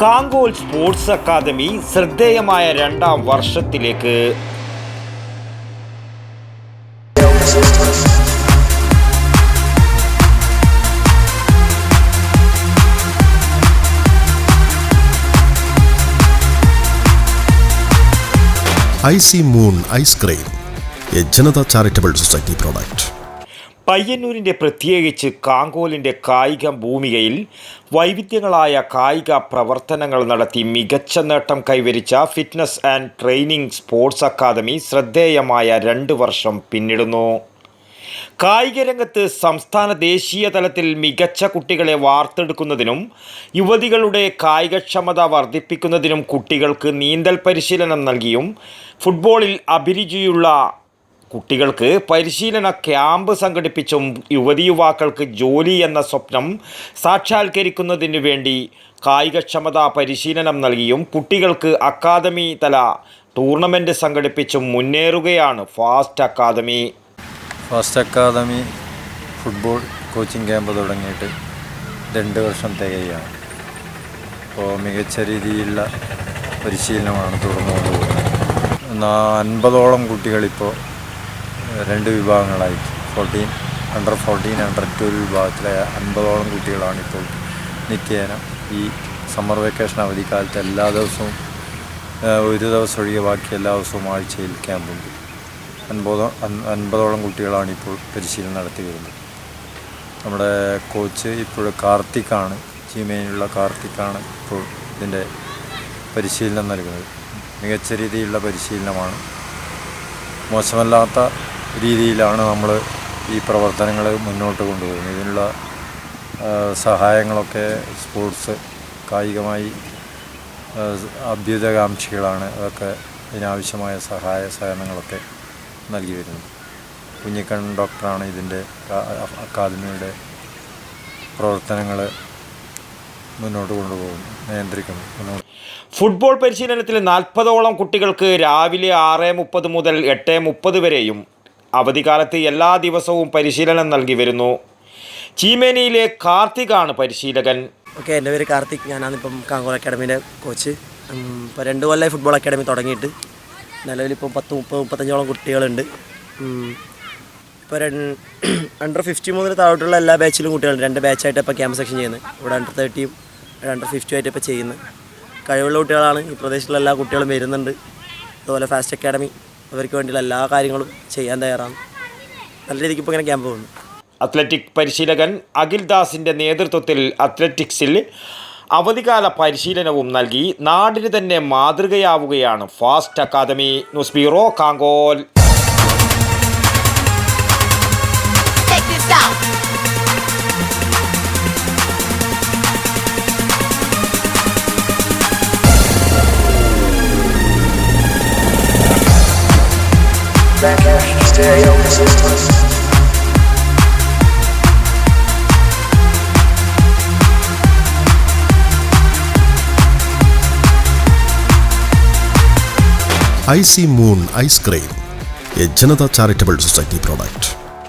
Kankol sports academy ശ്രദ്ധേയമായ രണ്ടാം വർഷത്തിലേക്ക്. I C moon ice cream a Janatha charitable society product. പയ്യന്നൂരിന്റെ പ്രത്യേകിച്ച് കാങ്കോലിന്റെ കായിക ഭൂമികയിൽ വൈവിധ്യങ്ങളായ കായിക പ്രവർത്തനങ്ങൾ നടത്തി മികച്ച നേട്ടം കൈവരിച്ച fitness and training sports academy ശ്രദ്ധേയമായ രണ്ട് വർഷം പിന്നിടുന്നു. കായിക രംഗത്ത് സംസ്ഥാന ദേശീയ തലത്തിൽ മികച്ച കുട്ടികളെ വാർത്തെടുക്കുന്നതിനും യുവതികളുടെ കായികക്ഷമത വർദ്ധിപ്പിക്കുന്നതിനും കുട്ടികൾക്ക് നീന്തൽ പരിശീലനം നൽകിയും ഫുട്ബോളിൽ അഭിരുചിയുള്ള കുട്ടികൾക്ക് പരിശീലന ക്യാമ്പ് സംഘടിപ്പിച്ചും യുവതി യുവാക്കൾക്ക് ജോലി എന്ന സ്വപ്നം സാക്ഷാത്കരിക്കുന്നതിന് വേണ്ടി കായികക്ഷമതാ പരിശീലനം നൽകിയും കുട്ടികൾക്ക് അക്കാദമി തല ടൂർണമെന്റ് സംഘടിപ്പിച്ചും മുന്നേറുകയാണ് fast academy. Fast academy football coaching camp തുടങ്ങിയിട്ട് രണ്ട് വർഷം തികയാണ് അപ്പോൾ മികച്ച രീതിയിലുള്ള പരിശീലനമാണ് തുടർന്നു കൊണ്ടുപോകുന്നത് അൻപതോളം കുട്ടികളിപ്പോൾ രണ്ട് വിഭാഗങ്ങളായി. Fourteen under fourteen under twelve വിഭാഗത്തിലെ അൻപതോളം കുട്ടികളാണ് ഇപ്പോൾ നിത്യേന ഈ സമ്മർ വെക്കേഷൻ അവധിക്കാലത്ത് എല്ലാ ദിവസവും ഒരു ദിവസം ഒഴികെ ബാക്കി എല്ലാ ദിവസവും ആഴ്ചയിൽ ക്യാമ്പുണ്ട് അൻപതോ അൻ- അൻപതോളം കുട്ടികളാണ് ഇപ്പോൾ പരിശീലനം നടത്തി വരുന്നത്. നമ്മുടെ കോച്ച് ഇപ്പോൾ കാർത്തിക്കാണ് ചീമേനുള്ള കാർത്തിക്കാണ് ഇപ്പോൾ ഇതിന്റെ പരിശീലനം നൽകുന്നത്. മികച്ച രീതിയിലുള്ള പരിശീലനമാണ്. മോശമല്ലാത്ത രീതിയിലാണ് നമ്മൾ ഈ പ്രവർത്തനങ്ങൾ മുന്നോട്ട് കൊണ്ടുപോകുന്നത്. ഇതിനുള്ള സഹായങ്ങളൊക്കെ സ്പോർട്സ് കായികമായി അഭ്യുതകാംക്ഷികളാണ് അതൊക്കെ ഇതിനാവശ്യമായ സഹായ സഹകരണങ്ങളൊക്കെ നൽകി വരുന്നത്. കുഞ്ഞിക്കൺ ഡോക്ടറാണ് ഇതിന്റെ അക്കാദമിയുടെ പ്രവർത്തനങ്ങൾ മുന്നോട്ട് കൊണ്ടുപോകും നിയന്ത്രിക്കുന്നു ഫുട്ബോൾ പരിശീലനത്തിൽ നാൽപ്പതോളം കുട്ടികൾക്ക് രാവിലെ ആറ് മുപ്പത് മുതൽ എട്ട് മുപ്പത് വരെയും അവധിക്കാലത്ത് എല്ലാ ദിവസവും പരിശീലനം നൽകി വരുന്നു. ചീമേനിയിലെ കാർത്തികാണ് പരിശീലകൻ. ഓക്കെ എന്റെ പേര് കാർത്തിക്. ഞാനാണിപ്പം കാങ്കോൾ അക്കാഡമിയിലെ കോച്ച്. ഇപ്പോൾ രണ്ട് കൊല്ലമായി ഫുട്ബോൾ അക്കാഡമി തുടങ്ങിയിട്ട്. നിലവിലിപ്പോൾ പത്ത് മുപ്പത് മുപ്പത്തഞ്ചോളം കുട്ടികളുണ്ട്. ഇപ്പോൾ അണ്ടർ ഫിഫ്റ്റി മുതൽ താഴോട്ടുള്ള എല്ലാ ബാച്ചിലും കുട്ടികളുണ്ട്. രണ്ട് ബാച്ചായിട്ട് ഇപ്പോൾ ക്യാമ്പ് സെക്ഷൻ ചെയ്യുന്നത്. ഇവിടെ അണ്ടർ തേർട്ടിയും അണ്ടർ ഫിഫ്റ്റി ആയിട്ട് ഇപ്പോൾ ചെയ്യുന്നത്. കഴിവുള്ള കുട്ടികളാണ്. ഈ പ്രദേശത്തുള്ള എല്ലാ കുട്ടികളും വരുന്നുണ്ട്. അതുപോലെ ഫാസ്റ്റ് അക്കാഡമി അവർക്ക് വേണ്ടിയുള്ള എല്ലാ കാര്യങ്ങളും ചെയ്യാൻ തയ്യാറാണ്. നല്ല രീതിക്ക് ഇപ്പോൾ ഇങ്ങനെ ക്യാമ്പ് പോകുന്നു. അത്ലറ്റിക് പരിശീലകൻ അഖിൽ ദാസിന്റെ നേതൃത്വത്തിൽ അത്ലറ്റിക്സിൽ അവധികാല പരിശീലനവും നൽകി നാടിന് തന്നെ മാതൃകയാവുകയാണ് fast academy. News bureau Kankol. Ice after Moon Ice Cream, a Janata Charitable Society product.